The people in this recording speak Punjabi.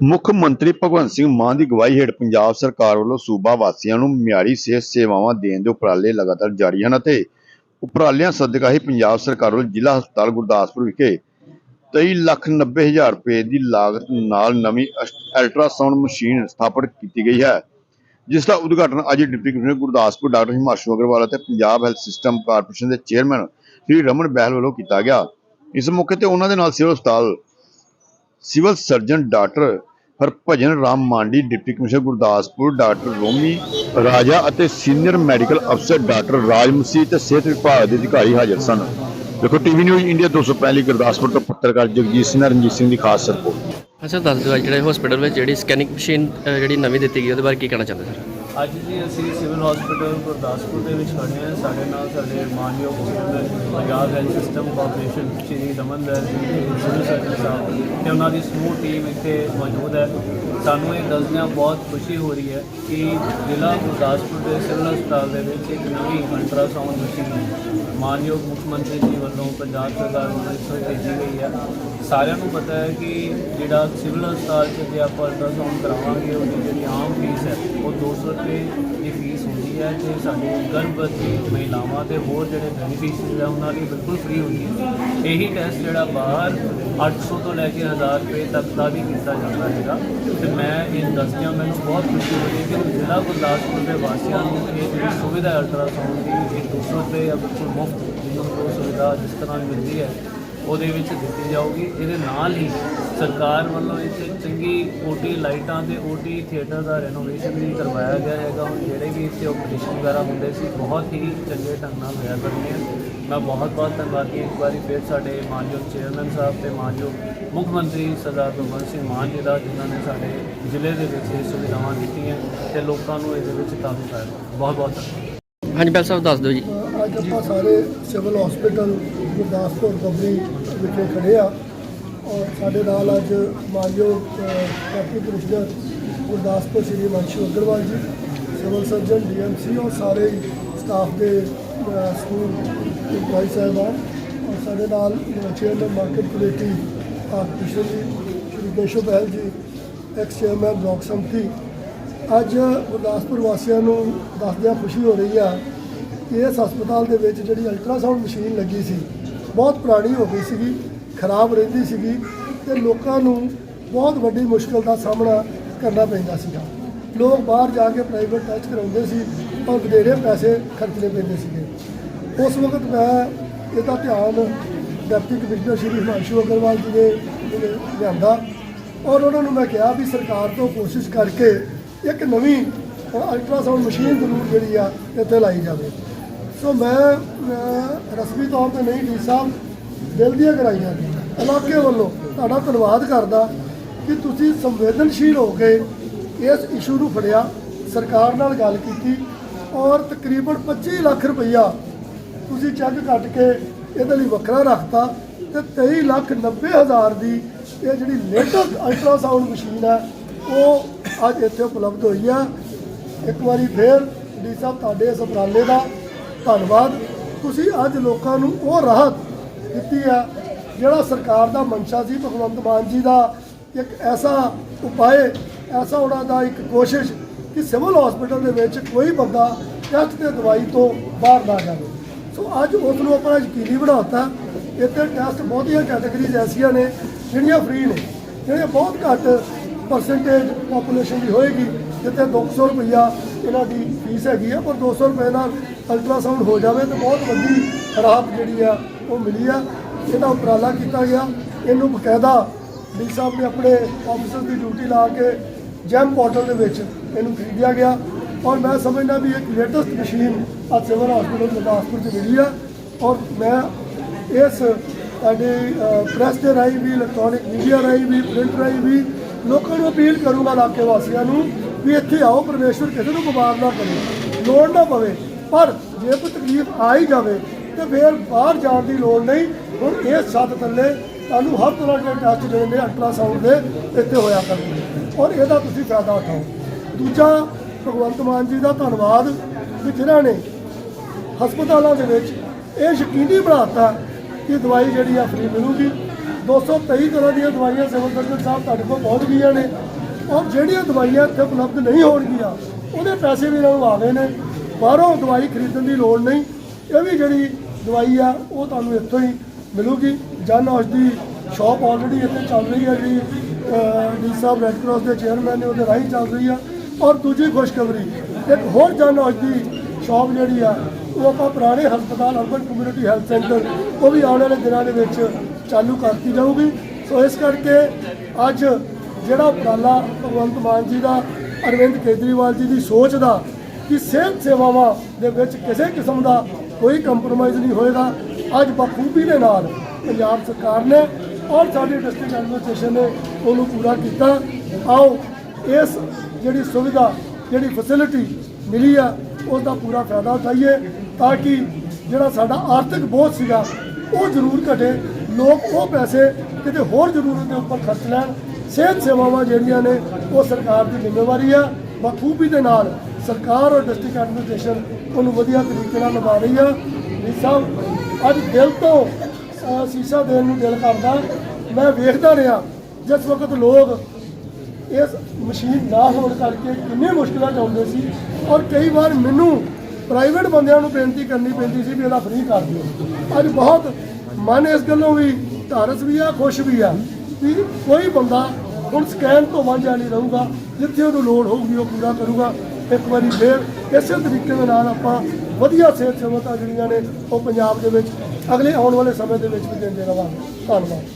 ਮੁੱਖ ਮੰਤਰੀ ਭਗਵੰਤ ਸਿੰਘ ਮਾਨ ਦੀ ਅਗਵਾਈ ਹੇਠ ਪੰਜਾਬ ਸਰਕਾਰ ਵੱਲੋਂ ਸੂਬਾ ਵਾਸੀਆਂ ਨੂੰ ਮਿਆਰੀ ਸਿਹਤ ਸੇਵਾਵਾਂ ਦੇਣ ਦੇ ਉਪਰਾਲੇ ਲਗਾਤਾਰ ਜਾਰੀ ਹਨ ਅਤੇ ਉਪਰਾਲਿਆਂ ਸਦਕਾ ਹੀ ਪੰਜਾਬ ਸਰਕਾਰ ਵੱਲੋਂ ਜ਼ਿਲ੍ਹਾ ਹਸਪਤਾਲ ਗੁਰਦਾਸਪੁਰ ਵਿਖੇ 23 ਲੱਖ 90 ਹਜ਼ਾਰ ਰੁਪਏ ਦੀ ਲਾਗਤ ਨਾਲ ਨਵੀਂ ਅਸ- ਅਲਟਰਾਸਾਊਂਡ ਮਸ਼ੀਨ ਸਥਾਪਿਤ ਕੀਤੀ ਗਈ ਹੈ, ਜਿਸ ਦਾ ਉਦਘਾਟਨ ਅੱਜ deputy commissioner Gurdaspur doctor Himanshu Agarwal ਅਤੇ ਪੰਜਾਬ ਹੈਲਥ ਸਿਸਟਮ ਕਾਰਪੋਰੇਸ਼ਨ ਦੇ ਚੇਅਰਮੈਨ ਸ੍ਰੀ ਰਮਨ ਬਹਿਲ ਵੱਲੋਂ ਕੀਤਾ ਗਿਆ। ਇਸ ਮੌਕੇ ਤੇ ਉਹਨਾਂ ਦੇ ਨਾਲ ਸਿਵਲ ਹਸਪਤਾਲ civil surgeon doctor Harbhajan Ram Mandi, deputy commissioner Gurdaspur, doctor Romi Raja ਅਤੇ ਸੀਨੀਅਰ ਮੈਡੀਕਲ ਅਫਸਰ ਡਾਕਟਰ ਰਾਜ ਮਸੀਹ ਤੇ ਸਿਹਤ ਵਿਭਾਗ ਦੇ ਅਧਿਕਾਰੀ ਹਾਜ਼ਰ ਸਨ। ਦੇਖੋ, ਟੀਵੀ ਨਿਊਜ਼ ਇੰਡੀਆ 205 ਗੁਰਦਾਸਪੁਰ ਤੋਂ ਪੱਤਰਕਾਰ ਜਗਜੀਤ ਸਿੰਘ ਰਣਜੀਤ ਸਿੰਘ ਦੀ ਖਾਸ ਰਿਪੋਰਟ। ਅੱਛਾ, ਦੱਸ ਦਿਓ ਅੱਜ ਜਿਹੜੇ ਹਸਪੀਟਲ ਵਿੱਚ ਜਿਹੜੀ ਸਕੈਨਿੰਗ ਮਸ਼ੀਨ ਜਿਹੜੀ ਨਵੀਂ ਦਿੱਤੀ ਗਈ, ਉਹਦੇ ਬਾਰੇ ਕੀ ਕਹਿਣਾ ਚਾਹੁੰਦੇ ਸਰ ਅੱਜ ਜੀ ਅਸੀਂ ਸਿਵਲ ਹਸਪੀਟਲ ਗੁਰਦਾਸਪੁਰ ਦੇ ਵਿੱਚ ਖੜੇ ਹਾਂ। ਸਾਡੇ ਨਾਲ ਸਾਡੇ ਮਾਨਯੋਗ chairman Punjab health system corporation Shri Raman ਦਰ ਜੀ, ਸਿਵਲ ਸਰਜਨ ਸਾਹਿਬ ਤੇ ਉਹਨਾਂ ਦੀ ਸਮੂਹ ਟੀਮ ਇੱਥੇ ਮੌਜੂਦ ਹੈ। ਸਾਨੂੰ ਇਹ ਦੱਸਦਿਆਂ ਬਹੁਤ ਖੁਸ਼ੀ ਹੋ ਰਹੀ ਹੈ ਕਿ ਜ਼ਿਲ੍ਹਾ ਗੁਰਦਾਸਪੁਰ ਦੇ ਸਿਵਲ ਹਸਪਤਾਲ ਦੇ ਵਿੱਚ ਇੱਕ ਨਵੀਂ ਅਲਟਰਾਸਾਊਂਡ ਮਸ਼ੀਨ ਮਾਨਯੋਗ ਮੁੱਖ ਮੰਤਰੀ ਜੀ ਵੱਲੋਂ ਪੰਜਾਬ ਸਰਕਾਰ ਵੱਲੋਂ ਇੱਥੋਂ ਭੇਜੀ ਗਈ ਹੈ। ਸਾਰਿਆਂ ਨੂੰ ਪਤਾ ਹੈ ਕਿ ਜਿਹੜਾ ਸਿਵਲ ਹਸਪਤਾਲ 'ਚ ਜੇ ਆਪਾਂ ਅਲਟਰਾਸਾਊਂਡ ਕਰਾਵਾਂਗੇ, ਉਹਦੀ ਜਿਹੜੀ ਆਮ ਫੀਸ ਹੈ, ਉਹ 200 ਰੁਪਏ ਦੀ ਫੀਸ ਹੁੰਦੀ ਹੈ ਤੇ ਸਾਡੇ ਗਰਭਵਤੀ ਮਹਿਲਾਵਾਂ ਤੇ ਹੋਰ ਜਿਹੜੇ ਬੈਨੀਫਿਸ਼ੀਅਰੀਜ਼ ਹੈ, ਉਹਨਾਂ ਲਈ ਬਿਲਕੁਲ ਫ੍ਰੀ ਹੁੰਦੀ ਹੈ। ਇਹੀ ਟੈਸਟ ਜਿਹੜਾ ਬਾਹਰ 800 ਤੋਂ ਲੈ ਕੇ 1000 ਰੁਪਏ ਤੱਕ ਦਾ ਵੀ ਕੀਤਾ ਜਾਂਦਾ ਹੈਗਾ। ਤੇ ਮੈਂ ਇਹ ਦੱਸਦਿਆਂ ਮੈਨੂੰ ਬਹੁਤ ਖੁਸ਼ੀ ਹੋਈ ਕਿ ਜ਼ਿਲ੍ਹਾ ਗੁਰਦਾਸਪੁਰ ਦੇ ਵਾਸੀਆਂ ਨੂੰ ਇਹ ਜਿਹੜੀ ਸੁਵਿਧਾ ਅਲਟਰਾਸਾਊਂਡ ਦੀ, ਇਹ 200 ਰੁਪਏ ਜਾਂ ਬਿਲਕੁਲ ਮੁਫਤ ਜਿਹਨੂੰ ਉਹ ਸੁਵਿਧਾ ਜਿਸ ਤਰ੍ਹਾਂ ਮਿਲਦੀ ਹੈ ਉਹਦੇ ਵਿੱਚ ਦਿੱਤੀ ਜਾਊਗੀ। ਇਹਦੇ ਨਾਲ ਹੀ ਸਰਕਾਰ ਵੱਲੋਂ ਇੱਥੇ ਚੰਗੀ ਓਟੀ ਲਾਈਟਾਂ ਤੇ ਓਟੀ ਥੀਏਟਰ ਦਾ ਰੈਨੋਵੇਸ਼ਨ ਵੀ ਕਰਵਾਇਆ ਗਿਆ ਹੈਗਾ। ਹੁਣ ਜਿਹੜੇ ਵੀ ਇੱਥੇ ਆਪਰੇਸ਼ਨ ਵਗੈਰਾ ਹੁੰਦੇ ਸੀ ਬਹੁਤ ਹੀ ਚੰਗੇ ਢੰਗ ਨਾਲ ਹੋਇਆ ਕਰਨੇ ਆ ਮੈਂ ਬਹੁਤ ਬਹੁਤ ਧੰਨਵਾਦੀ ਇੱਕ ਵਾਰੀ ਫਿਰ ਸਾਡੇ ਮਾਨਯੋਗ ਚੇਅਰਮੈਨ ਸਾਹਿਬ ਤੇ ਮਾਨਯੋਗ ਮੁੱਖ ਮੰਤਰੀ ਸਰਦਾਰ ਭਗਵੰਤ ਸਿੰਘ ਮਾਨ ਜੀ ਦਾ ਜਿਨ੍ਹਾਂ ਨੇ ਸਾਡੇ ਜ਼ਿਲ੍ਹੇ ਦੇ ਵਿੱਚ ਇਹ ਸੁਵਿਧਾਵਾਂ ਦਿੱਤੀਆਂ ਤੇ ਲੋਕਾਂ ਨੂੰ ਇਹਦੇ ਵਿੱਚ ਕਾਫੀ ਫਾਇਦਾ। ਬਹੁਤ ਬਹੁਤ ਧੰਨਵਾਦ। ਹਾਂਜੀ ਬੈਲ ਸਾਹਿਬ ਦੱਸ ਦਿਓ ਜੀ। ਅੱਜ ਆਪਾਂ ਸਾਰੇ ਸਿਵਲ ਹਸਪੀਟਲ ਗੁਰਦਾਸਪੁਰ ਕੰਪਨੀ ਵਿਖੇ ਖੜੇ ਆ। ਔਰ ਸਾਡੇ ਨਾਲ ਅੱਜ ਮਾਨਯੋਗ deputy commissioner Gurdaspur Shri Himanshu Agarwal ji, civil surgeon, DMC ਔਰ ਸਾਰੇ ਸਟਾਫ ਦੇ ਸਕੂਲ ਇੰਪਲਾਈ ਸਾਹਿਬਾਨ ਔਰ ਸਾਡੇ ਨਾਲ ਚੇਅਰਮੈਨ ਮਾਰਕੀਟ ਕਮੇਟੀ ਕਾਰਪੋਰੇਸ਼ਨ ਜੀ, ਸ਼੍ਰੀ ਕੇਸ਼ਵ ਬਹਿਲ ਜੀ ਐਕਸ ਚੇਅਰਮੈਨ ਬਲਾਕ ਸੰਮਤੀ। ਅੱਜ ਗੁਰਦਾਸਪੁਰ ਵਾਸੀਆਂ ਨੂੰ ਦੱਸਦਿਆਂ ਖੁਸ਼ੀ ਹੋ ਰਹੀ ਆ ਕਿ ਇਸ ਹਸਪਤਾਲ ਦੇ ਵਿੱਚ ਜਿਹੜੀ ਅਲਟਰਾਸਾਊਂਡ ਮਸ਼ੀਨ ਲੱਗੀ ਸੀ ਬਹੁਤ ਪੁਰਾਣੀ ਹੋ ਗਈ ਸੀਗੀ, ਖਰਾਬ ਰਹਿੰਦੀ ਸੀਗੀ ਤੇ ਲੋਕਾਂ ਨੂੰ ਬਹੁਤ ਵੱਡੀ ਮੁਸ਼ਕਲ ਦਾ ਸਾਹਮਣਾ ਕਰਨਾ ਪੈਂਦਾ ਸੀਗਾ। ਲੋਕ ਬਾਹਰ ਜਾ ਕੇ ਪ੍ਰਾਈਵੇਟ ਟੈਸਟ ਕਰਾਉਂਦੇ ਸੀ ਔਰ ਵਧੇਰੇ ਪੈਸੇ ਖਰਚਣੇ ਪੈਂਦੇ ਸੀਗੇ। ਉਸ ਵਕਤ ਮੈਂ ਇਹਦਾ ਧਿਆਨ ਡਿਪਟੀ ਕਮਿਸ਼ਨਰ ਸ਼੍ਰੀ ਹਿਮਾਂਸ਼ੂ ਅਗਰਵਾਲ ਜੀ ਨੇ ਲਿਆਂਦਾ ਔਰ ਉਹਨਾਂ ਨੂੰ ਮੈਂ ਕਿਹਾ ਵੀ ਸਰਕਾਰ ਤੋਂ ਕੋਸ਼ਿਸ਼ ਕਰਕੇ ਇੱਕ ਨਵੀਂ ਅਲਟਰਾਸਾਊਂਡ ਮਸ਼ੀਨ ਜ਼ਰੂਰ ਜਿਹੜੀ ਆ ਇੱਥੇ ਲਾਈ ਜਾਵੇ। ਸੋ ਮੈਂ ਰਸਮੀ ਤੌਰ ਤੇ ਨਹੀਂ ਡੀ ਸਾਹਿਬ, ਦਿਲ ਦੀਆਂ ਕਰਾਈਆਂ ਇਲਾਕੇ ਵੱਲੋਂ ਤੁਹਾਡਾ ਧੰਨਵਾਦ ਕਰਦਾ ਕਿ ਤੁਸੀਂ ਸੰਵੇਦਨਸ਼ੀਲ ਹੋ ਕੇ ਇਸ ਇਸ਼ੂ ਨੂੰ ਫੜਿਆ, ਸਰਕਾਰ ਨਾਲ ਗੱਲ ਕੀਤੀ ਔਰ ਤਕਰੀਬਨ 25 ਲੱਖ ਰੁਪਈਆ ਤੁਸੀਂ ਚੈੱਕ ਕੱਟ ਕੇ ਇਹਦੇ ਲਈ ਵੱਖਰਾ ਰੱਖਤਾ ਤੇ 23 ਲੱਖ 90 ਹਜ਼ਾਰ ਦੀ ਇਹ ਜਿਹੜੀ ਲੇਟੈਸਟ ਅਲਟਰਾਸਾਊਂਡ ਮਸ਼ੀਨ ਹੈ, ਉਹ ਅੱਜ ਇੱਥੇ ਉਪਲਬਧ ਹੋਈ ਆ। ਇੱਕ ਵਾਰੀ ਫੇਰ ਡੀ ਸਾਹਿਬ ਤੁਹਾਡੇ ਇਸ ਉਪਰਾਲੇ ਦਾ ਧੰਨਵਾਦ। ਤੁਸੀਂ ਅੱਜ ਲੋਕਾਂ ਨੂੰ ਉਹ ਰਾਹਤ ਦਿੱਤੀ ਆ ਜਿਹੜਾ ਸਰਕਾਰ ਦਾ ਮਨਸ਼ਾ ਸੀ, ਭਗਵੰਤ ਮਾਨ ਜੀ ਦਾ। ਇੱਕ ਐਸਾ ਉਪਾਏ ਐਸਾ ਉਹਨਾਂ ਦਾ ਇੱਕ ਕੋਸ਼ਿਸ਼ ਕਿ ਸਿਵਲ ਹਸਪੀਟਲ ਦੇ ਵਿੱਚ ਕੋਈ ਬੰਦਾ ਟੈਸਟ ਤੇ ਦਵਾਈ ਤੋਂ ਬਾਹਰ ਨਾ ਜਾਵੇ। ਸੋ ਅੱਜ ਉਸ ਨੂੰ ਆਪਾਂ ਯਕੀਨੀ ਬਣਾਤਾ, ਇੱਥੇ ਟੈਸਟ ਬਹੁਤੀਆਂ ਕੈਟਾਗਰੀਜ਼ ਐਸੀਆਂ ਨੇ ਜਿਹੜੀਆਂ ਫ੍ਰੀ ਨੇ ਜਿਹੜੀਆਂ ਬਹੁਤ ਘੱਟ ਪਰਸੈਂਟੇਜ ਪੋਪੂਲੇਸ਼ਨ ਦੀ ਹੋਏਗੀ, ਜਿੱਥੇ 200 ਰੁਪਈਆ ਇਹਨਾਂ ਦੀ ਫੀਸ ਹੈਗੀ ਆ, ਪਰ 200 ਰੁਪਏ ਨਾਲ ਅਲਟਰਾਸਾਊਂਡ ਹੋ ਜਾਵੇ ਤਾਂ ਬਹੁਤ ਵੱਡੀ ਰਾਹਤ ਜਿਹੜੀ ਆ ਉਹ ਮਿਲੀ ਆ। ਇਹਦਾ ਉਪਰਾਲਾ ਕੀਤਾ ਗਿਆ। ਇਹਨੂੰ ਬਕਾਇਦਾ ਡੀ ਸਾਹਿਬ ਨੇ ਆਪਣੇ ਆਫਿਸਰ ਦੀ ਡਿਊਟੀ ਲਾ ਕੇ ਜੈਮ ਪੋਰਟਲ ਦੇ ਵਿੱਚ ਇਹਨੂੰ ਖਰੀਦਿਆ ਗਿਆ। ਔਰ ਮੈਂ ਸਮਝਦਾ ਵੀ ਇੱਕ ਲੇਟੈਸਟ ਮਸ਼ੀਨ ਅੱਜ ਸਿਵਲ ਹਸਪੀਟਲ ਗੁਰਦਾਸਪੁਰ 'ਚ ਮਿਲੀ ਆ। ਔਰ ਮੈਂ ਇਸ ਸਾਡੇ ਪ੍ਰੈਸ ਦੇ ਰਾਹੀਂ ਵੀ ਇਲੈਕਟ੍ਰੋਨਿਕ ਮੀਡੀਆ ਰਾਹੀਂ ਵੀ ਪ੍ਰਿੰਟ ਰਾਹੀਂ ਵੀ ਲੋਕਾਂ ਨੂੰ ਅਪੀਲ ਕਰੂੰਗਾ ਇਲਾਕੇ ਵਾਸੀਆਂ ਨੂੰ ਵੀ ਇੱਥੇ ਆਓ, ਪਰਮੇਸ਼ਵਰ ਕਿਸੇ ਨੂੰ ਬਿਮਾਰ ਨਾ ਕਰੇ। ਲੋੜ ਨਾ ਪਵੇ। ਪਰ ਜੇ ਕੋਈ ਤਕਲੀਫ ਆ ਹੀ ਜਾਵੇ ਤੇ ਫਿਰ ਬਾਹਰ ਜਾਣ ਦੀ ਲੋੜ ਨਹੀਂ। ਹੁਣ ਇਹ ਛੱਤ ਥੱਲੇ ਤੁਹਾਨੂੰ ਹਰ ਤਰ੍ਹਾਂ ਦੇ ਟੈਸਟ ਜਿਹੜੇ ਨੇ ਅਲਟਰਾਸਾਊਂਡ ਦੇ, ਇੱਥੇ ਹੋਇਆ ਕਰਨਗੇ ਔਰ ਇਹਦਾ ਤੁਸੀਂ ਫਾਇਦਾ ਉਠਾਓ। ਦੂਜਾ, ਭਗਵੰਤ ਮਾਨ ਜੀ ਦਾ ਧੰਨਵਾਦ ਵੀ ਜਿਨ੍ਹਾਂ ਨੇ ਹਸਪਤਾਲਾਂ ਦੇ ਵਿੱਚ ਇਹ ਯਕੀਨੀ ਬਣਾਤਾ ਕਿ ਦਵਾਈ ਜਿਹੜੀ ਆ ਫ੍ਰੀ ਮਿਲੂਗੀ। 223 ਤਰ੍ਹਾਂ ਦੀਆਂ ਦਵਾਈਆਂ ਸਿਵਲ ਸਰਜਨ ਸਾਹਿਬ ਤੁਹਾਡੇ ਕੋਲ ਪਹੁੰਚ ਗਈਆਂ ਨੇ। ਔਰ ਜਿਹੜੀਆਂ ਦਵਾਈਆਂ ਇੱਥੇ ਉਪਲਬਧ ਨਹੀਂ ਹੋਣਗੀਆਂ, ਉਹਦੇ ਪੈਸੇ ਵੀ ਇਹਨਾਂ ਨੂੰ ਆ ਗਏ ਨੇ। ਬਾਹਰੋਂ ਦਵਾਈ ਖਰੀਦਣ ਦੀ ਲੋੜ ਨਹੀਂ। ਇਹ ਵੀ ਜਿਹੜੀ ਦਵਾਈ ਆ, ਉਹ ਤੁਹਾਨੂੰ ਇੱਥੋਂ ਹੀ ਮਿਲੂਗੀ। ਜਨ ਔਸ਼ਧੀ ਸ਼ਾਪ ਆਲਰੇਡੀ ਇੱਥੇ ਚੱਲ ਰਹੀ ਹੈ ਜਿਹੜੀ ਡੀ ਸਾਹਿਬ ਰੈੱਡ ਕਰਾਸ ਦੇ ਚੇਅਰਮੈਨ ਨੇ ਉਹਦੇ ਰਾਹੀਂ ਚੱਲ ਰਹੀ ਆ। ਔਰ ਦੂਜੀ ਖੁਸ਼ਖਬਰੀ, ਇੱਕ ਹੋਰ ਜਨ ਔਸ਼ਧੀ ਸ਼ਾਪ ਜਿਹੜੀ ਆ, ਉਹ ਆਪਾਂ ਪੁਰਾਣੇ ਹਸਪਤਾਲ ਅਰਬਨ ਕਮਿਊਨਿਟੀ ਹੈਲਥ ਸੈਂਟਰ ਉਹ ਵੀ ਆਉਣ ਵਾਲੇ ਦਿਨਾਂ ਦੇ ਵਿੱਚ ਚਾਲੂ ਕਰਤੀ ਜਾਊਗੀ। ਸੋ ਇਸ ਕਰਕੇ ਅੱਜ ਜਿਹੜਾ ਉਪਰਾਲਾ ਭਗਵੰਤ ਮਾਨ ਜੀ ਦਾ, ਅਰਵਿੰਦ ਕੇਜਰੀਵਾਲ ਜੀ ਦੀ ਸੋਚ ਦਾ ਕਿ ਸਿਹਤ ਸੇਵਾਵਾਂ ਦੇ ਵਿੱਚ ਕਿਸੇ ਕਿਸਮ ਦਾ ਕੋਈ ਕੰਪਰੋਮਾਈਜ਼ ਨਹੀਂ ਹੋਏਗਾ। ਅੱਜ ਬਖੂਬੀ ਦੇ ਨਾਲ ਪੰਜਾਬ ਸਰਕਾਰ ਨੇ ਔਰ ਸਾਡੀ ਡਿਸਟ੍ਰਿਕਟ ਐਡਮਿਨਿਸਟ੍ਰੇਸ਼ਨ ਨੇ ਉਹਨੂੰ ਪੂਰਾ ਕੀਤਾ। ਆਓ, ਇਸ ਜਿਹੜੀ ਸੁਵਿਧਾ, ਜਿਹੜੀ ਫੈਸਿਲਿਟੀ ਮਿਲੀ ਆ ਉਸ ਦਾ ਪੂਰਾ ਫਾਇਦਾ ਉਠਾਈਏ ਤਾਂ ਕਿ ਜਿਹੜਾ ਸਾਡਾ ਆਰਥਿਕ ਬੋਝ ਸੀਗਾ, ਉਹ ਜ਼ਰੂਰ ਘਟੇ। ਲੋਕ ਉਹ ਪੈਸੇ ਕਿਤੇ ਹੋਰ ਜ਼ਰੂਰਤ ਦੇ ਉੱਪਰ ਖਰਚ ਲੈਣ। ਸਿਹਤ ਸੇਵਾਵਾਂ ਜਿਹੜੀਆਂ ਨੇ, ਉਹ ਸਰਕਾਰ ਦੀ ਜ਼ਿੰਮੇਵਾਰੀ ਆ। ਬਖੂਬੀ ਦੇ ਨਾਲ ਸਰਕਾਰ ਔਰ ਡਿਸਟ੍ਰਿਕਟ ਐਡਮਿਨਿਸਟ੍ਰੇਸ਼ਨ ਉਹਨੂੰ ਵਧੀਆ ਤਰੀਕੇ ਨਾਲ ਨਿਭਾ ਰਹੀ ਆ। ਜੀ ਸਾਹਿਬ ਅੱਜ ਦਿਲ ਤੋਂ ਸੀਸਾ ਦੇਣ ਨੂੰ ਦਿਲ ਕਰਦਾ। ਮੈਂ ਵੇਖਦਾ ਰਿਹਾ, ਜਿਸ ਵਕਤ ਲੋਕ ਇਸ ਮਸ਼ੀਨ ਨਾ ਹੋਣ ਕਰਕੇ ਕਿੰਨੀ ਮੁਸ਼ਕਲਾਂ 'ਚ ਆਉਂਦੇ ਸੀ ਔਰ ਕਈ ਵਾਰ ਮੈਨੂੰ ਪ੍ਰਾਈਵੇਟ ਬੰਦਿਆਂ ਨੂੰ ਬੇਨਤੀ ਕਰਨੀ ਪੈਂਦੀ ਸੀ ਵੀ ਇਹਦਾ ਫ੍ਰੀ ਕਰ ਦਿਓ। ਅੱਜ ਬਹੁਤ ਮਨ ਇਸ ਗੱਲੋਂ ਵੀ ਧਾਰਸ ਵੀ ਆ, ਖੁਸ਼ ਵੀ ਆ ਵੀ ਕੋਈ ਬੰਦਾ ਹੁਣ ਸਕੈਨ ਤੋਂ ਵਾਂਝਾ ਨਹੀਂ ਰਹੂਗਾ, ਜਿੱਥੇ ਉਹਨੂੰ ਲੋੜ ਹੋਊਗੀ ਉਹ ਪੂਰਾ ਕਰੂਗਾ। ਇੱਕ ਵਾਰੀ ਫੇਰ ਇਸੇ ਤਰੀਕੇ ਦੇ ਨਾਲ ਆਪਾਂ ਵਧੀਆ ਸਿਹਤ ਸੇਵਾਵਾਂ ਜਿਹੜੀਆਂ ਨੇ ਉਹ ਪੰਜਾਬ ਦੇ ਵਿੱਚ ਅਗਲੇ ਆਉਣ ਵਾਲੇ ਸਮੇਂ ਦੇ ਵਿੱਚ ਵੀ ਦਿੰਦੇ ਰਵਾਂਗੇ। ਧੰਨਵਾਦ।